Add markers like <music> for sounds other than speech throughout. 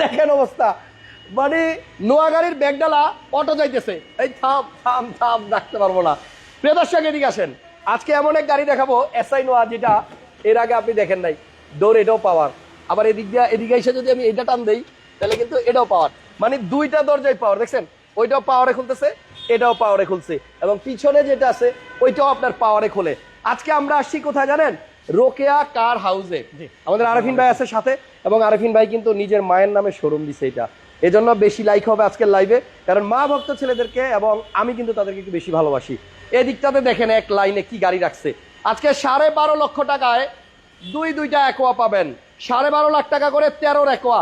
দেখেন অবস্থা। মানে নোয়া গাড়ির ব্যাগডালা অটো যাইতেছে। এই থাম থাম থাম, রাখতে পারব না। প্রিয় দর্শক, এদিকে আসেন। আজকে এমন এক গাড়ি দেখাবো এসআই নোয়া যেটা এর আগে আপনি দেখেন নাই। দৌড় এটাও পাওয়ার। আবার এদিক দিয়ে, এদিকে এসে যদি আমি এটা টান দেই, তাহলে কিন্তু এটাও পাওয়ার। মানে দুইটা দরজায় পাওয়ার দেখছেন? ওইটাও পাওয়ারে খুলতেছে, এটাও পাওয়ারে খুলছে। এবং পিছনে যেটা আছে, ওইটাও আপনার পাওয়ারে খোলে। আজকে আমরা আসছি কোথায় জানেন? রোকেয়া কার হাউসে? আমাদের আরফিন ভাই আছে সাথে এবং আরফিন ভাই কিন্তু নিজের মায়ের নামে শোরুম দিছে এটা। এজন্য বেশি লাইক হবে আজকের লাইভে কারণ মা ভক্ত ছেলেদেরকে এবং আমি কিন্তু তাদেরকে একটু বেশি ভালোবাসি। এদিকটাতে দেখেন এক লাইনে কি গাড়ি রাখছে। আজকে সাড়ে বারো লক্ষ টাকায় দুই দুইটা একোয়া পাবেন। সাড়ে বারো লাখ টাকা করে তেরোর একোয়া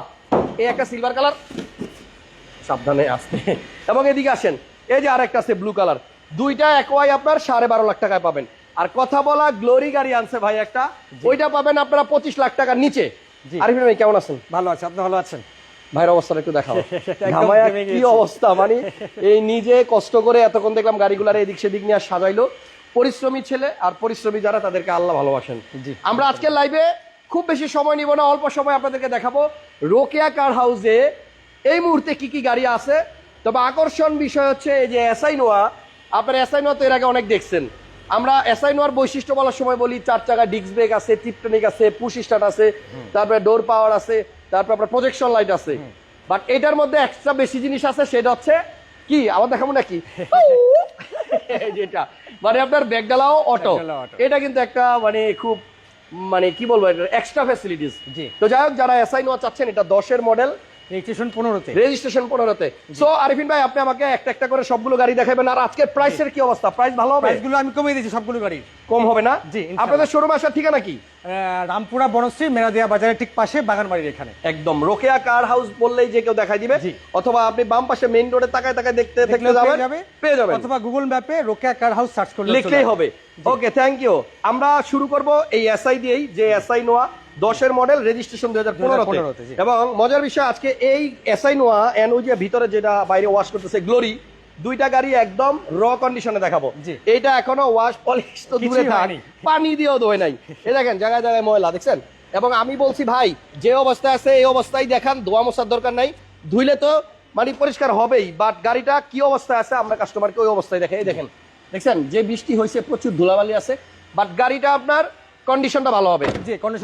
এই একটা সিলভার কালার সাবধানে আসতে। এবং এদিকে আসেন। এই যে আরেকটা আছে ব্লু কালার দুইটা একোয়াই আপনার সাড়ে বারো লাখ টাকায় পাবেন। আর কথা বলা গ্লোরি গাড়ি আনছে ভাই একটা। ওইটা পাবেন আপনারা পঁচিশ লাখ টাকার নিচে। আরিফিন ভাই কেমন আছেন? ভালো আছে আপনি ভালো আছেন? ভাইয়ের অবস্থাটা একটু দেখাও। <laughs> ঘামায়া কি অবস্থা মানে এই নিজে কষ্ট করে এতক্ষণ দেখলাম গাড়িগুলার এদিক সেদিক নিয়ে সাজাইলো। পরিশ্রমী ছেলে আর পরিশ্রমী যারা তাদেরকে আল্লাহ ভালোবাসেন। আমরা আজকের লাইভে খুব বেশি সময় নিব না অল্প সময় আপনাদেরকে দেখাবো রোকেয়া কার হাউসে এই মুহূর্তে কি কি গাড়ি আছে। তবে আকর্ষণ বিষয় হচ্ছে এই যে এসআই নোয়া আপনার এসআই নোয়া তো এর আগে অনেক দেখছেন। আমরা এসআই নোয়ার বৈশিষ্ট্য বলার সময় বলি চার চাকা ডিস্ক ব্রেক আছে টিপটনিক আছে পুশ স্টার্ট আছে তারপরে ডোর পাওয়ার আছে তারপর আপনার প্রজেকশন লাইট আছে। বাট এটার মধ্যে এক্সট্রা বেশি জিনিস আছে সেটা হচ্ছে কি? আবার দেখাবো নাকি? <laughs> যেটা মানে আপনার ব্যাগডালাও অটো এটা কিন্তু একটা মানে খুব মানে কি বলব এক্সট্রা ফ্যাসিলিটিস তো যাই হোক যারা এসআই নোয়া চাচ্ছেন এটা দশের মডেল রেজিস্ট্রেশন পনেরোতে। রেজিস্ট্রেশন পনেরোতে। সো আরিফিন ভাই আপনি আমাকে একটা একটা করে সবগুলো গাড়ি দেখাবেন আর আজকের প্রাইসের কি অবস্থা? প্রাইস ভালো হবে? প্রাইসগুলো আমি কমিয়ে দিয়েছি সবগুলো গাড়ির। কম হবে না? জি, আপনাদের শোরুম আসার ঠিকানা কি? রামপুরা বনশ্রী মেরাদিয়া বাজারের ঠিক পাশে বাগানবাড়ির এখানে। একদম। রোকেয়া কার হাউস বললেই যে কেউ দেখাই দিবে। অথবা আপনি বাম পাশে মেইন রোডে তাকায় তাকায় দেখতে দেখতে যাবেন যাবে। পেয়ে যাবেন। অথবা গুগল ম্যাপে রোকেয়া কার হাউস সার্চ করলে লিখলেই হবে। ওকে থ্যাংক ইউ আমরা শুরু করব এই এসআই দিয়েই যে এসআই নোয়া দশের মডেল রেজিস্ট্রেশন দুই হাজার 2015 তে, এবং মজার বিষয় আজকে এই এসআই নোয়া এন ওই ভিতরে যেটা বাইরে ওয়াশ করতেছে গ্লোরি দুইটা গাড়ি একদম র কন্ডিশনে দেখাবো। জি। এইটা এখনও ওয়াশ পলিশ তো দূরে থাক। পানি দিয়েও ধোয় নাই। এই দেখেন জায়গায় জায়গায় ময়লা দেখছেন? এবং আমি বলছি ভাই যে অবস্থায় আছে এই অবস্থায় দেখান ধোয়া মশার দরকার নাই। ধুইলে তো মানে পরিষ্কার হবেই বাট গাড়িটা কি অবস্থায় আছে আমরা কাস্টমারকে ওই অবস্থায় দেখে এই দেখেন দেখছেন? যে বৃষ্টি হয়েছে প্রচুর ধুলাবালি আছে বাট গাড়িটা আপনার কন্ডিশনটা ভালো হবে।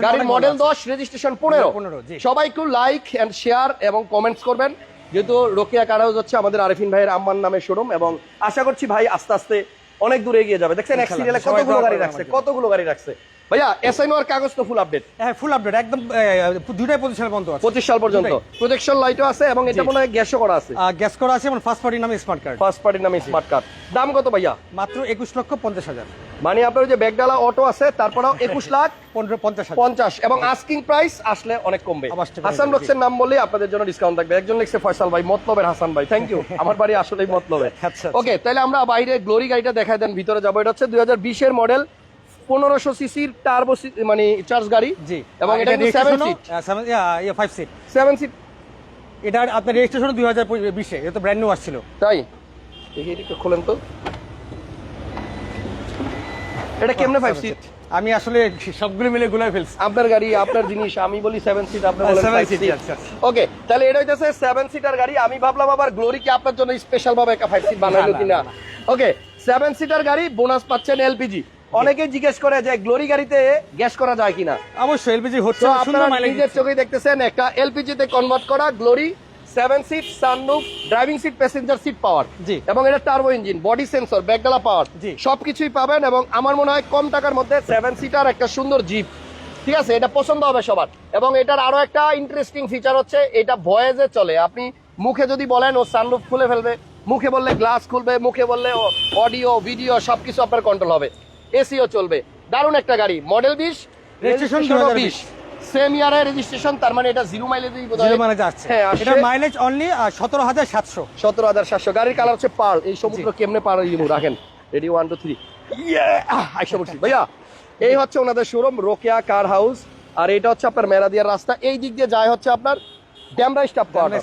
গাড়ির মডেল। দশ রেজিস্ট্রেশন পনেরো। 15 সবাই একটু লাইক এন্ড শেয়ার এবং কমেন্টস করবেন। যেহেতু রোকেয়া কারাউজ হচ্ছে আমাদের আরিফিন ভাইয়ের আম্মার নামে শোরুম এবং আশা করছি ভাই আস্তে আস্তে অনেক দূরে এগিয়ে যাবে। দেখছেন কতগুলো গাড়ি রাখছে। কতগুলো গাড়ি রাখছে? ভাইয়া এসআই নোয়ার কাগজ তো ফুল আপডেট হ্যাঁ ফুল আপডেট একদম দুইটাই পজিশন বন্ধ আছে। পঁচিশ সাল পর্যন্ত। প্রজেকশন লাইটও আছে এবং এটা। মনে হয় গ্যাসও করা আছে। গ্যাস করা আছে এবং ফার্স্ট পার্টির নামে স্মার্ট কার্ড ফার্স্ট পার্টির নামে স্মার্ট কার্ড দাম কত ভাইয়া? মাত্র একুশ লক্ষ পঞ্চাশ হাজার। মানে আপনার যে ব্যাগডালা অটো আছে তারপরেও একুশ লাখ পঞ্চাশ এবং আস্কিং প্রাইস আসলে অনেক কমবে। হাসান। বক্সের নাম বললেই আপনাদের জন্য ডিসকাউন্ট থাকবে। একজন লিখছে ফয়সাল ভাই মতলবের হাসান ভাই থ্যাংক ইউ <laughs> আমার বাড়ি আসলেই মতলবে আচ্ছা, আচ্ছা। ওকে তাহলে আমরা বাইরে গ্লোরি গাড়িটা দেখাই দেন ভিতরে যাব। এটা হচ্ছে দুই বিশের মডেল পনেরোশো সিসির টার্বো মানে চার্জ গাড়ি। জি। এবং এটা seven seat five seat seven seat এটার আপনার রেজিস্ট্রেশন দুই হাজার বিশে এটা তো ব্র্যান্ড নিউ আসছিল। তাই? দেখি এটা খোলেন তো। এটা কেমনে ফাইভ সিট আমি আসলে সবগুলো মিলে গুলাই ফেলছি। আপনার গাড়ি আপনার জিনিস আমি বলি সেভেন সিট আপনি বলেন ফাইভ সিট। ওকে তাহলে এটা হইতেছে সেভেন সিটার গাড়ি। আমি ভাবলাম আবার গ্লোরি কি আপনার জন্য স্পেশাল ভাবে একটা ফাইভ সিট বানাইলো কিনা। ওকে সেভেন সিটার গাড়ি বোনাস পাচ্ছেন এলপিজি অনেকে জিজ্ঞেস করে যে গ্লোরি গাড়িতে গ্যাস করা যায় কিনা। অবশ্যই এলপিজি হচ্ছে আপনারা নিজের চোখেই দেখতেছেন একটা এলপিজি তে কনভার্ট করা Glory seven seat sunroof driving seat passenger seat power জি। এবং এটা টার্বো ইঞ্জিন বডি সেন্সর ব্যাকডালা পাওয়ার জি। সবকিছুই পাবেন এবং আমার মনে হয় কম টাকার মধ্যে সেভেন সিটার একটা সুন্দর জিপ ঠিক আছে? এটা পছন্দ হবে সবার। এবং এটার আরও একটা ইন্টারেস্টিং ফিচার হচ্ছে এটা ভয়েসে চলে। আপনি মুখে যদি বলেন ও সানরুফ খুলে ফেলবে। মুখে বললে গ্লাস খুলবে মুখে বললে অডিও ভিডিও সবকিছু আপনার কন্ট্রোল হবে। এসিও চলবে। দারুণ একটা গাড়ি। মডেল বিশ রেজিস্ট্রেশন 2020 বিশ। সেম ইয়ারের রেজিস্ট্রেশন তার মানে এটা জিরো মাইলেজই জিরো মানে যাচ্ছে হ্যাঁ এটা মাইলেজ অনলি গাড়ির কালার হচ্ছে পার্ল এই সমুদ্র কেমনে পার ইমু রাখেন। রেডি আইসা বলছি ভাইয়া এই হচ্ছে ওনাদের শোরুম রোকেয়া কার হাউস আর এটা হচ্ছে আপনার মেরাদিয়ার রাস্তা। এই দিক দিয়ে যায় হচ্ছে আপনার ড্যামরা স্টাফ কোয়ার্টার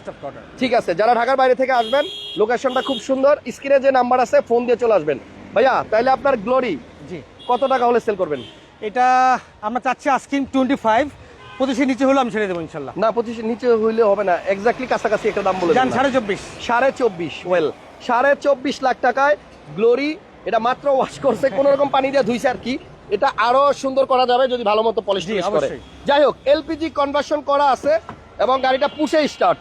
ঠিক আছে যারা ঢাকার বাইরে থেকে আসবেন লোকেশনটা খুব সুন্দর। স্ক্রিনে যে নাম্বার আছে ফোন দিয়ে চলে আসবেন। ভাইয়া তাহলে আপনার গ্লোরি জি। কত টাকা হলে সেল করবেন? এটা আমরা চাচ্ছি আস্কিং টোয়েন্টি ফাইভ পঁচিশের নিচে হলে আমি ছেড়ে দেবো ইনশাল্লাহ। না পঁচিশ নিচে হইলে হবে না। এক্স্যাক্টলি কাছাকাছি একটা দাম বলে যান সাড়ে চব্বিশ। সাড়ে চব্বিশ ওয়েল সাড়ে চব্বিশ লাখ টাকায় গ্লোরি এটা মাত্র ওয়াশ করছে কোন রকম পানি দিয়ে ধুইছে আর কি। এটা আরও সুন্দর করা যাবে যদি ভালো মতো পলিশ করে। যাই হোক এলপিজি কনভার্সন করা আছে এবং গাড়িটা পুষে স্টার্ট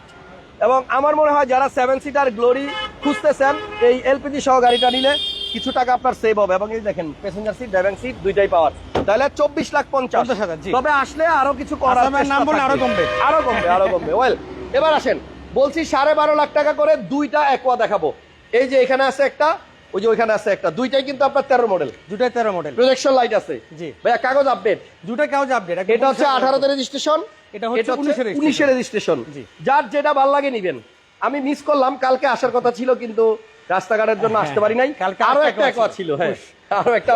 এবং আমার মনে হয় যারা সেভেন সিটার গ্লোরি খুঁজতেছেন এই এলপিজি সহ গাড়িটা নিলে কিছু টাকা আপনার সেভ হবে। এবং এই দেখেন প্যাসেঞ্জার সিট ড্রাইভিং সিট দুইটাই পাওয়ার। তাহলে চব্বিশ লাখ পঞ্চাশ। 50,000, তবে আসলে আরও কিছু করার নাম বললে আরও কমবে। আরও কমবে আরও কমবে। ওয়েল এবার আসেন। বলছি সাড়ে বারো লাখ টাকা করে দুইটা একোয়া দেখাবো। এই যে এখানে আছে একটা ওই যে ওইখানে আছে একটা। দুইটাই কিন্তু আপনার তেরো মডেল দুটাই তেরো মডেল প্রজেকশন লাইট আছে। জি। ভাইয়া কাগজ আপডেট দুটা কাগজ আপডেট এটা হচ্ছে আঠারোতে রেজিস্ট্রেশন এটা হচ্ছে 19 এর উনিশের রেজিস্ট্রেশন জি। যার যেটা ভালো লাগে নিবেন। আমি মিস করলাম কালকে আসার কথা ছিল কিন্তু রাস্তাঘাটের জন্য আসতে পারি নাই। কালকে আরও একটা একোয়া ছিল। হ্যাঁ। আরও একটা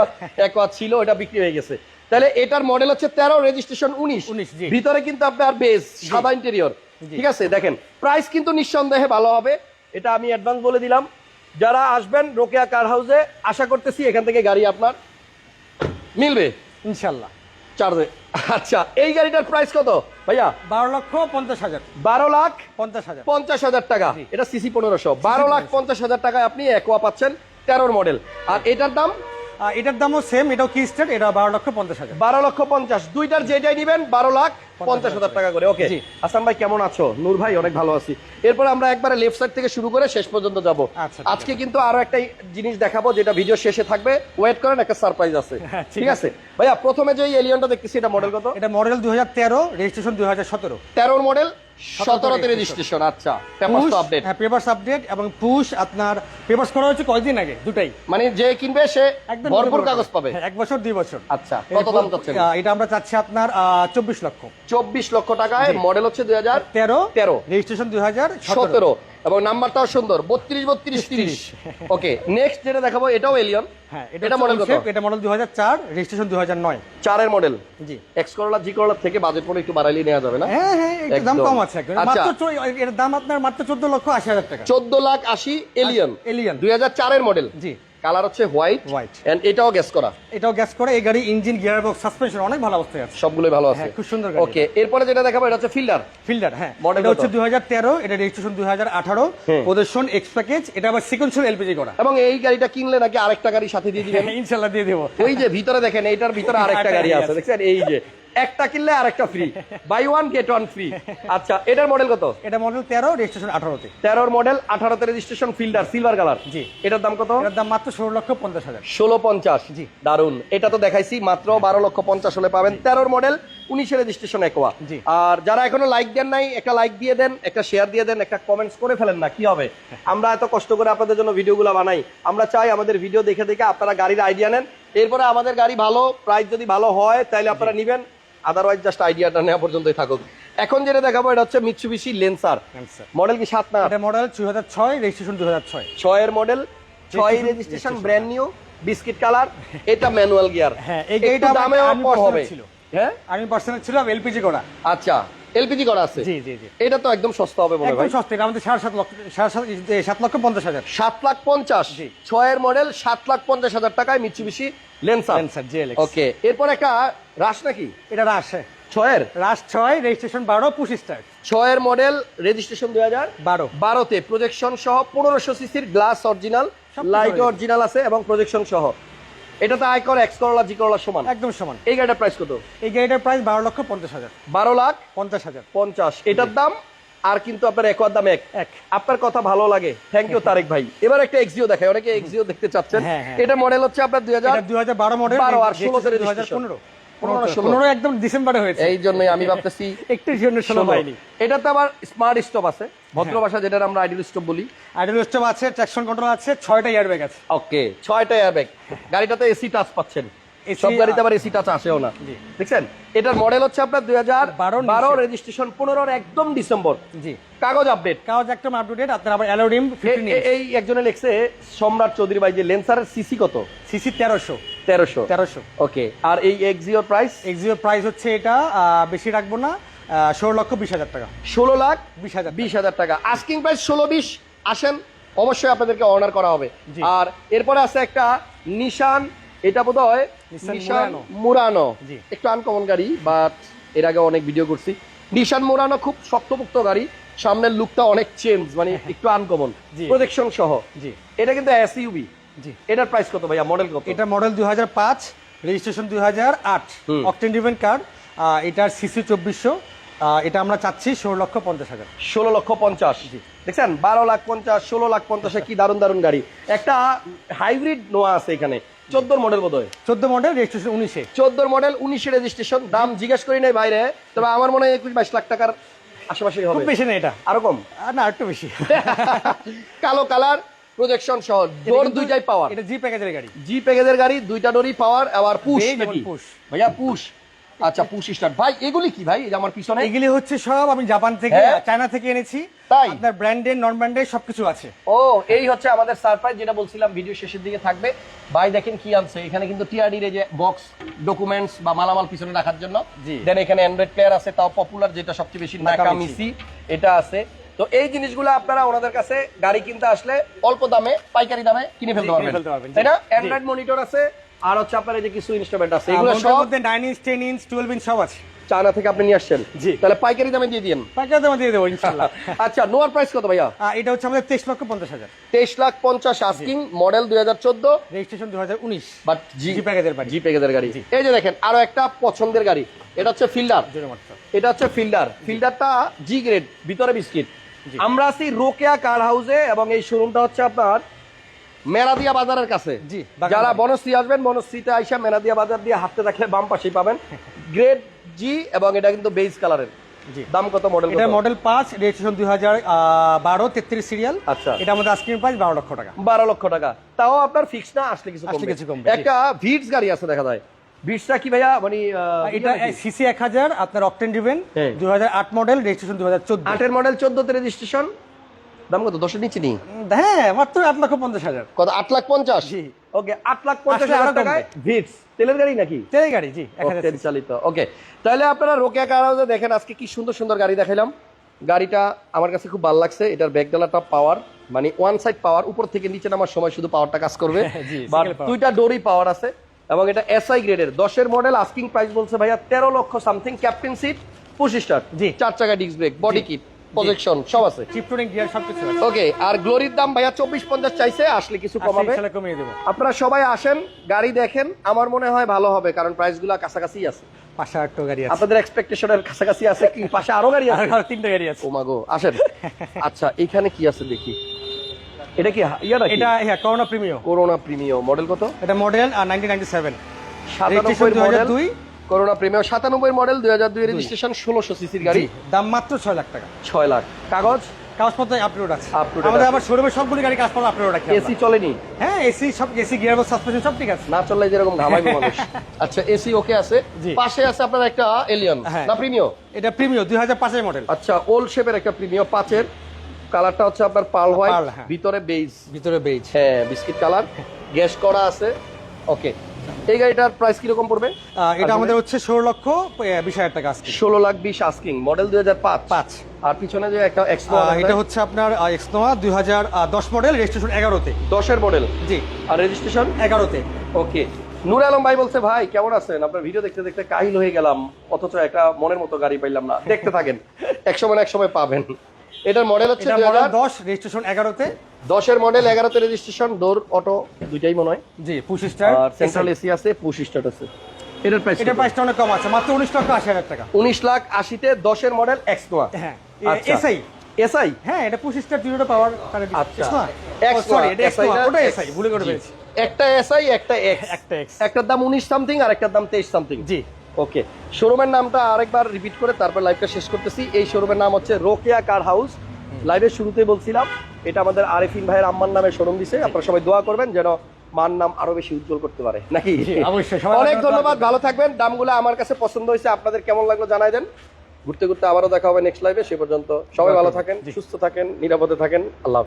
একোয়া ছিল ওটা বিক্রি হয়ে গেছে। তাহলে এটার মডেল হচ্ছে তেরো রেজিস্ট্রেশন উনিশ। 19 ভিতরে কিন্তু আপনার বেস সাদা ইন্টেরিয়র ঠিক আছে দেখেন প্রাইস কিন্তু নিঃসন্দেহে ভালো হবে। এটা আমি অ্যাডভান্স বলে দিলাম। যারা আসবেন রোকেয়া কার হাউসে আশা করতেছি এখান থেকে গাড়ি আপনার মিলবে। ইনশাল্লাহ। চার্জে আচ্ছা এই গাড়িটার প্রাইস কত? ভাইয়া? বারো লক্ষ পঞ্চাশ হাজার। বারো লাখ পঞ্চাশ হাজার। পঞ্চাশ হাজার টাকা। এটা সিসি পনেরোশো। বারো লাখ পঞ্চাশ হাজার টাকায় আপনি একোয়া পাচ্ছেন তেরোর মডেল। আর এটার দাম এটার দামও সেম এটাও কি স্টেট এটা বারো লক্ষ পঞ্চাশ হাজার। বারো লক্ষ পঞ্চাশ। দুইটার যেটাই নিবেন বারো লাখ পঞ্চাশ হাজার টাকা করে। ওকে। আসাম ভাই কেমন আছো? নূর ভাই অনেক ভালো আছি। এরপর আমরা একবারে লেফট সাইড থেকে শুরু করে শেষ পর্যন্ত যাব। আচ্ছা, আজকে কিন্তু আরও একটা জিনিস দেখাবো যেটা ভিডিও শেষে থাকবে। ওয়েট করেন একটা সারপ্রাইজ আছে। <laughs> হ্যাঁ, ঠিক ঠিক আছে? ভাইয়া প্রথমে যে এলিয়নটা দেখতেছি এটা মডেল কত? এটা মডেল দুই হাজার তেরো রেজিস্ট্রেশন দুই হাজার সতেরো। তেরোর মডেল সতেরোতে। রেজিস্ট্রেশন আচ্ছা। আপডেট হ্যাঁ পেপারস আপডেট এবং পুশ আপনার পেপারস করা হচ্ছে কয়দিন আগে? দুটাই। মানে যে কিনবে সে একদম ভরপুর কাগজ পাবে। হ্যাঁ, এক বছর দুই বছর। আচ্ছা কত দাম চাচ্ছেন? এটা আমরা চাচ্ছি আপনার চব্বিশ লক্ষ। চব্বিশ লক্ষ টাকায় মডেল হচ্ছে দুই হাজার তেরো। তেরো। রেজিস্ট্রেশন দুই হাজার সতেরো। এবং নাম্বারটাও সুন্দর বত্রিশ বত্রিশ তিরিশ। ওকে নেক্সট যেটা দেখাবো এটাও এলিয়ন হ্যাঁ এটা মডেল মডেল এটা মডেল দুই হাজার চার রেজিস্ট্রেশন দুই হাজার নয়। চারের মডেল জি। এক্স করোলা জি করোলা থেকে বাজেট মনে একটু বাড়াইলে নেওয়া যাবে না? হ্যাঁ হ্যাঁ দাম। কম আছে। আচ্ছা। মাত্র এর দাম আপনার মাত্র চোদ্দ লক্ষ আশি হাজার টাকা। চোদ্দ লাখ আশি এলিয়ন এলিয়ন দুই হাজার চারের মডেল জি। কালার হচ্ছে হোয়াইট White। এন্ড এটাও গ্যাস করা। এটাও গ্যাস করে এই গাড়ি ইঞ্জিন গিয়ার বক্স সাসপেনশন অনেক ভালো অবস্থায় আছে। সবগুলোই ভালো আছে। হ্যাঁ, খুব সুন্দর গাড়ি। ওকে এরপরে যেটা দেখাবো এটা হচ্ছে ফিল্ডার ফিল্ডার হ্যাঁ। এটা হচ্ছে দুই হাজার তেরো এটা রেজিস্ট্রেশন দুই হাজার আঠারো। হুম। প্রদর্শন এক্স প্যাকেজ এটা আবার সিকোয়েন্সিয়াল এলপিজি করা। এবং এই গাড়িটা কিনলে নাকি আরেকটা গাড়ি সাথে দিয়ে দিবেন? ইনশাল্লাহ দিয়ে দেবো। ওই যে ভিতরে দেখেন এইটার ভিতরে আরেকটা গাড়ি আছে। আছে। দেখছেন? এই যে একটা কিনলে আরেকটা free buy one get one free আচ্ছা এটার মডেল কত? এটা মডেল তেরো রেজিস্ট্রেশন আঠারোতে। তেরোর মডেল আঠারোতে রেজিস্ট্রেশন ফিল্ডার সিলভার কালার জি। এটার দাম কত? এটার দাম মাত্র ষোলো লক্ষ পঞ্চাশ হাজার। ষোলো পঞ্চাশ। জি। দারুণ এটা তো দেখাইছি মাত্র বারো লক্ষ পঞ্চাশ হলে পাবেন। তেরোর মডেল উনিশে রেজিস্ট্রেশন একোয়া জি। আর যারা এখনও লাইক দেন নাই একটা লাইক দিয়ে দেন একটা শেয়ার দিয়ে দেন একটা কমেন্টস করে ফেলেন না কি হবে? <laughs> আমরা এত কষ্ট করে আপনাদের জন্য ভিডিওগুলো বানাই। আমরা চাই আমাদের ভিডিও দেখে দেখে আপনারা গাড়ির আইডিয়া নেন। এরপরে আমাদের গাড়ি ভালো প্রাইস যদি ভালো হয় তাহলে আপনারা নিবেন। আদারওয়াইজ জাস্ট আইডিয়াটা নেওয়া পর্যন্তই থাকুক। এখন যেটা দেখাবো এটা হচ্ছে মিৎসুবিশি লেন্সার মডেল কি সাত না? এটা মডেল দুই হাজার ছয় রেজিস্ট্রেশন দুই হাজার ছয়। ছয়ের মডেল ছয় registration brand new biscuit colour এটা ম্যানুয়াল গিয়ার হ্যাঁ, এই গাড়িটা দামেও কম হবে ছিল। হ্যাঁ? আমি পার্সোনাল ছিলাম এলপিজি করা। আচ্ছা এলপিজি করা আছে। জি জি জি। এটা তো একদম সস্তা হবে মনে হয়। একদম সস্তা এটা আমাদের সাড়ে সাত লক্ষ সাড়ে সাত লক্ষ পঞ্চাশ হাজার। সাত লাখ পঞ্চাশ। জি। ছয়ের মডেল সাত লাখ পঞ্চাশ হাজার টাকায় Mitsubishi Lancer Lancer GLX okay এরপর একটা রাশ নাকি? এটা রাশ হ্যাঁ। ছয়ের? রাশ ছয় রেজিস্ট্রেশন বারো পুশ স্টার ছয়ের মডেল রেজিস্ট্রেশন দুই হাজার বারো। বারোতে প্রজেকশন সহ পনেরোশো সিসির গ্লাস অরিজিনাল লাইট। অরিজিনাল আছে এবং প্রজেকশন সহ। এটাতে আয়কর এক্স করলা জি করলা সমান। একদম সমান। এই গাড়িটার প্রাইস কত? এই গাড়িটার প্রাইস বারো লক্ষ পঞ্চাশ হাজার। বারো লাখ পঞ্চাশ হাজার। পঞ্চাশ। এটার দাম? আর কিন্তু আপনার একর দাম এক। আপনার কথা ভালো লাগে। থ্যাংক ইউ তারেক ভাই। এবার একটা এক্সিও দেখায় অনেকে এক্সিও দেখতে চাচ্ছেন। হ্যাঁ, হ্যাঁ। এটা মডেল হচ্ছে আপনার দুই হাজার দুই হাজার বারো মডেল বারো আর দুই হাজার পনেরো। ষোলো। পনেরো একদম ডিসেম্বরে হয়েছে। এই জন্যই আমি ভাবতেছি <laughs> একটু জন্য ষোলো ষোলো। পাইনি। এটাতে আবার স্মার্ট স্টপ আছে। ভদ্র ভাষা যেটা আমরা স্টপ বলি। আইডল স্টপ আছে ট্র্যাকশন কন্ট্রোল আছে ছয়টা আছে। ওকে ছয়টা এয়ারব্যাগ গাড়িটাতে এসি টাচ পাচ্ছেন। সব গাড়িতে আবার এসি টাচ আসেও না। দেখছেন? এটার মডেল হচ্ছে আপনার দুই হাজার বারো রেজিস্ট্রেশন পনেরোর একদম ডিসেম্বর। জি। কাগজ আপডেট কাগজ একদম আপ টু ডেট আপনার আবার অ্যালোডিম এই একজনে লিখছে সম্রাট চৌধুরী ভাই যে লেন্সারের সিসি কত? সিসি তেরোশো। তেরোশো। তেরোশো। ওকে আর এই এক্সিওর প্রাইস এক্সিও প্রাইস হচ্ছে এটা বেশি রাখব না ষোলো লক্ষ বিশ হাজার টাকা। ষোলো লাখ বিশ হাজার বিশ হাজার টাকা। আস্কিং প্রাইস ষোলো বিশ আসেন অবশ্যই আপনাদেরকে অর্ডার করা হবে। আর এরপরে আছে একটা নিশান এটা বোধ হয়। মুরানো। একটু আনকমন গাড়ি বাট এর আগে অনেক ভিডিও করছি। নিশান মোরানো খুব শক্তপোক্ত গাড়ি সামনের লুকটা অনেক চেঞ্জ মানে <laughs> একটু আনকমন। প্রজেকশন সহ। জি। এটা কিন্তু এসইউবি জি। এটার প্রাইস কত ভাইয়া? মডেল কত? এটা মডেল দুই হাজার পাঁচ রেজিস্ট্রেশন দুই হাজার আট। হুম। অকটেন ডিভেন কার এটার সিসি চব্বিশশো। এটা আমরা চাচ্ছি ষোলো লক্ষ পঞ্চাশ হাজার। ষোলো লক্ষ পঞ্চাশ। দেখছেন? বারো লাখ পঞ্চাশ ষোলো লাখ পঞ্চাশে কি দারুণ দারুণ গাড়ি। একটা হাইব্রিড নোয়া আছে এখানে। চোদ্দোর মডেল বোধহয়। 14 মডেল রেজিস্ট্রেশন উনিশে। চোদ্দোর মডেল উনিশে রেজিস্ট্রেশন দাম জিজ্ঞেস করি নাই বাইরে তবে আমার মনে হয় একুশ বাইশ লাখ টাকার আশেপাশে খুব বেশি না এটা। আরও কম? না একটু বেশি। <laughs> কালো কালার প্রজেকশন সহ ডোর দুইটাই পাওয়ার এটা জি প্যাকেজের গাড়ি। জি প্যাকেজের গাড়ি দুইটা ডোরই পাওয়ার আবার পুশ। ভাইয়া পুশ আচ্ছা পুশ স্টার্ট। ভাই এগুলি কি ভাই? আমার পিছনে। এগুলি হচ্ছে সব আমি জাপান থেকে হ্যাঁ? চায়না থেকে এনেছি। তাই? আপনার ব্র্যান্ডের নন ব্র্যান্ডের সবকিছু আছে। ও এই হচ্ছে আমাদের সারপ্রাইজ যেটা বলছিলাম ভিডিও শেষের দিকে থাকবে। ভাই দেখেন কি আনছে। এখানে কিন্তু টিআরডির যে বক্স ডকুমেন্টস বা মালামাল পিছনে রাখার জন্য। দেন এখানে অ্যান্ড্রয়েড প্লেয়ার আছে তাও পপুলার যেটা সবচেয়ে বেশি নাকামিচি। নাকামিসি এটা আছে। তো এই জিনিসগুলো আপনারা ওনাদের কাছে গাড়ি কিনতে আসলে অল্প দামে পাইকারি দামে কিনে ফেলতে পারবেন। তাই না? অ্যান্ড্রয়েড মনিটর আছে আর হচ্ছে আপনার এই যে কিছু ইনস্ট্রুমেন্ট আছে এগুলো আমাদের সব মধ্যে nine inch ten inch twelve inch সব আছে। চায়না থেকে আপনি নিয়ে আসছেন? জি। তাহলে পাইকারি দামে দিয়ে দিন পাইকারি দামে দিয়ে দেবো ইনশাল্লাহ। <laughs> আচ্ছা নোয়ার প্রাইস কত ভাইয়া? এটা হচ্ছে আমাদের তেইশ লক্ষ পঞ্চাশ হাজার। তেইশ লাখ পঞ্চাশ আস্কিং মডেল দুই হাজার চোদ্দ। রেজিস্ট্রেশন দু হাজার উনিশ। বাট জি জি প্যাকেজের বাড়ি। জি প্যাকেজের গাড়ি। এই যে দেখেন আরও একটা পছন্দের গাড়ি। এটা হচ্ছে ফিল্ডার। এটা হচ্ছে ফিল্ডার। ফিল্ডারটা জি গ্রেড ভিতরে বিস্কিট আমরা আছি রোকেয়া কার হাউসে এবং এই শোরুমটা হচ্ছে আপনার মেরাদিয়া বাজারের কাছে। যারা বনশ্রী আসবেন বনশ্রীতে আইসা মেরাদিয়া বাজার দিয়ে হাঁটতে থাকলে বাম পাশেই পাবেন গ্রেড জি এবং এটা কিন্তু বেজ কালারের। দাম কত মডেল এটা মডেল রেজিস্ট্রেশন দুই হাজার বারো তেত্রিশ সিরিয়াল আচ্ছা। এটা আমাদের আস্কিং প্রাইস বারো লক্ষ টাকা। বারো লক্ষ টাকা। তাও আপনার ফিক্স না আসলে কিছু কমবে। কিছু কমবে, একটা ভিটস গাড়ি আছে দেখা যায়। ভিটসটা কি ভাইয়া? মানে এটা সিসি এক হাজার আপনার অকটেন ডিভেন মডেল রেজিস্ট্রেশন দুই হাজার চোদ্দ। আটের মডেল রেজিস্ট্রেশন দাম কত? দশের নিচে নি হ্যাঁ মাত্র আট লক্ষ পঞ্চাশ হাজার। কত? আট লাখ পঞ্চাশ? জি। ওকে আট লাখ পঞ্চাশ হাজার টাকায় ভিটস তেলের গাড়ি নাকি? তেলের গাড়ি জি তেল চালিত ওকে। তাহলে আপনারা রোকেয়া কার হাউসে দেখেন আজকে কি সুন্দর সুন্দর গাড়ি দেখাইলাম। গাড়িটা আমার কাছে খুব ভালো লাগছে এটার ব্যাকডালাটা পাওয়ার মানে ওয়ান সাইড পাওয়ার উপর থেকে নিচে নামার সময় শুধু পাওয়ারটা কাজ করবে। <laughs> বাট দুইটা ডোরই পাওয়ার আছে এবং এটা এসআই গ্রেডের দশের মডেল আস্কিং প্রাইস বলছে ভাইয়া তেরো লক্ষ সামথিং ক্যাপ্টেন সিট পঁচিশ জি। চার চাকা disc brake body kit projection সব আছে। চিপটুনিং গিয়ার সবকিছু আছে। ওকে আর গ্লোরির দাম ভাইয়া চব্বিশ পঞ্চাশ চাইছে আসলে কিছু কমাবে। ইনশাল্লাহ কমিয়ে দেবো। আপনারা সবাই আসেন গাড়ি দেখেন আমার মনে হয় ভালো হবে কারণ প্রাইসগুলো কাছাকাছি আছে। পাঁচশো আটটা গাড়ি আছে। আপনাদের এক্সপেকটেশনের কাছাকাছি আছে কি? পাশে আরও গাড়ি আছে? আর তিনটা গাড়ি আছে। ও মাগো আসেন। <laughs> আচ্ছা এখানে কি আছে দেখি? এটা কি ইয়া নাকি? এটা হ্যাঁ Corona premium Corona premium model কত? এটা মডেল নাইনটিন নাইনটি সেভেন সাতানব্বই দুই হাজার মডেল দুই। করোনা প্রিমিয়াম সাতানব্বই মডেল দুই হাজার দুই। রেজিস্ট্রেশন ষোলোশো সিসির গাড়ি। দাম মাত্র ছয় লাখ টাকা। ছয় লাখ। কাগজ? কাগজপত্র আপলোড আছে। Up আমাদের আবার শোরুমে সবগুলি গাড়ি কাগজপত্র আপলোড রাখি এসি চলেনি? হ্যাঁ এসি সব এসি সাসপেনশন সব ঠিক আছে। না চললে যেরকম ঘামাইবো মানুষ <laughs> আচ্ছা এসি ওকে আছে। পাশে আছে আপনার একটা এলিয়ন হ্যাঁ। না প্রিমিয়াম এটা প্রিমিয়াম দুই হাজার পাঁচের মডেল আচ্ছা ওল্ড শেপের একটা কালারটা হচ্ছে আপনার পাল হোয়াইট হ্যাঁ। ভিতরে বেজ ভিতরে বেজ হ্যাঁ বিস্কিট কালার গ্যাস করা আছে। ওকে এই গাড়িটার প্রাইস কীরকম পড়বে? এটা আমাদের হচ্ছে ষোলো লক্ষ বিশ হাজার টাকা ষোলো লাখ বিশ আস্কিং মডেল দুই হাজার পাঁচ। পাঁচ। আর পিছনে যে একটা এটা হচ্ছে আপনার এক্সনোয়া দুই হাজার দশ মডেল রেজিস্ট্রেশন এগারোতে। দশের মডেল জি। আর রেজিস্ট্রেশন এগারোতে। ওকে নূর আলম ভাই বলছে ভাই কেমন আছেন? আপনার ভিডিও দেখতে দেখতে কাহিল হয়ে গেলাম অথচ একটা মনের মতো গাড়ি পাইলাম না। দেখতে থাকেন। <laughs> এক সময় না এক সময় পাবেন। এটার মডেল হচ্ছে দশ রেজিস্ট্রেশন এগারোতে। দশের মডেল এগারোতে রেজিস্ট্রেশন ডোর অটো দুইটাই মনে হয়। জি পঁচিশ স্টার আর সেন্ট্রাল এসি আছে পুশ স্টার্ট আছে। এটার প্রাইস এটা প্রাইসটা অনেক কম আছে মাত্র উনিশ লক্ষ আশি হাজার টাকা। উনিশ লাখ আশিতে দশের মডেল এক্স নোয়া হ্যাঁ আচ্ছা। এসআই। এসআই? হ্যাঁ এটা পঁচিশ স্টার পাওয়ার আচ্ছা। X সরি এটা না, ওটা এসআই ভুলে করে ফেলেছি। একটা এসআই একটা এক্স একটা এক্স একটার দাম উনিশ সামথিং আর একটার দাম তেইশ সামথিং জি। ওকে শোরুমের নামটা আরেকবার রিপিট করে তারপর লাইভটা শেষ করতেছি। এই শোরুমের নাম হচ্ছে রোকেয়া কার হাউস লাইভের শুরুতেই বলছিলাম এটা আমাদের আরেফিন ভাইয়ের আম্মার নামে শোরুম দিছে। আপনারা সবাই দোয়া করবেন যেন মান নাম আরও বেশি উজ্জ্বল করতে পারে। নাকি? অবশ্যই, অনেক ধন্যবাদ ভালো থাকবেন। দামগুলো আমার কাছে পছন্দ হয়েছে আপনাদের কেমন লাগল জানাই দেন। ঘুরতে ঘুরতে আবারও দেখা হবে নেক্সট লাইভে সে পর্যন্ত সবাই ভালো থাকেন সুস্থ থাকেন নিরাপদে থাকেন। আল্লাহ।